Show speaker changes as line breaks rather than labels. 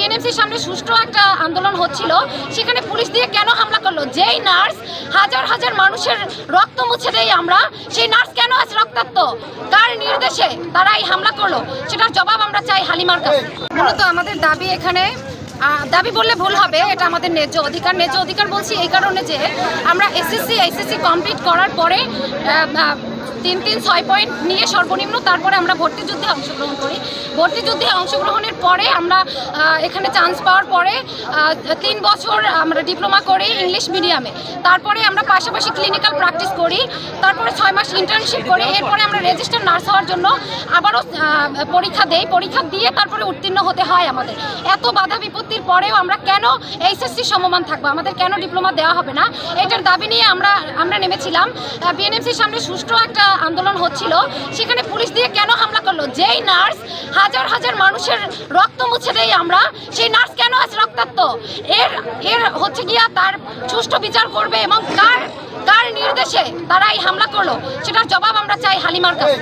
বিএনএমসির সামনে সুষ্ঠু একটা আন্দোলন হচ্ছিল, সেখানে পুলিশ দিয়ে কেন হামলা করল? যেই নার্স, হাজার হাজার মানুষের রক্ত মুছে দেই আমরা, সেই নার্স কেন আজ রক্তাক্ত? কার নির্দেশে তারা এই হামলা করল? সেটার জবাব আমরা চাই হালিমার কাছে। মূলত আমাদের দাবি এখানে দাবি বললে ভুল হবে, এটা আমাদের ন্যায্য অধিকার। ন্যায্য অধিকার বলছি এই কারণে যে আমরা এসএসসি এসএসসি কমপ্লিট করার পরে তিন তিন ছয় পয়েন্ট নিয়ে সর্বনিম্ন, তারপরে আমরা ভর্তি যুদ্ধে অংশগ্রহণ করি ভর্তি যুদ্ধে অংশগ্রহণের পরে আমরা এখানে চান্স পাওয়ার পরে তিন বছর আমরা ডিপ্লোমা করি ইংলিশ মিডিয়ামে তারপরে আমরা পাশাপাশি ক্লিনিক্যাল প্র্যাকটিস করি, তারপরে ছয় মাস ইন্টার্নশিপ করি, এরপরে আমরা রেজিস্টার নার্স হওয়ার জন্য আবারও পরীক্ষা দেই, পরীক্ষা দিয়ে তারপরে উত্তীর্ণ হতে হয় আমাদের। এত বাধা বিপত্তির পরেও আমরা কেন এইচএসসি সমমান থাকব? আমাদের কেন ডিপ্লোমা দেওয়া হবে না? এটার দাবি নিয়ে আমরা আমরা নেমেছিলাম। বিএনএমসির সামনে সুষ্ঠু একটা আন্দোলন হচ্ছিল। সেখানে পুলিশ দিয়ে কেন হামলা করল? যেই নার্স হাজার মানুষের রক্ত মুছে দেই আমরা। সেই নার্স কেন আছে রক্তাক্ত? এর এর হচ্ছে গিয়া তার সুষ্ঠু বিচার করবে এবং কার কার নির্দেশে তারা এই হামলা করল। সেটার জবাব আমরা চাই হালিমার কাছে।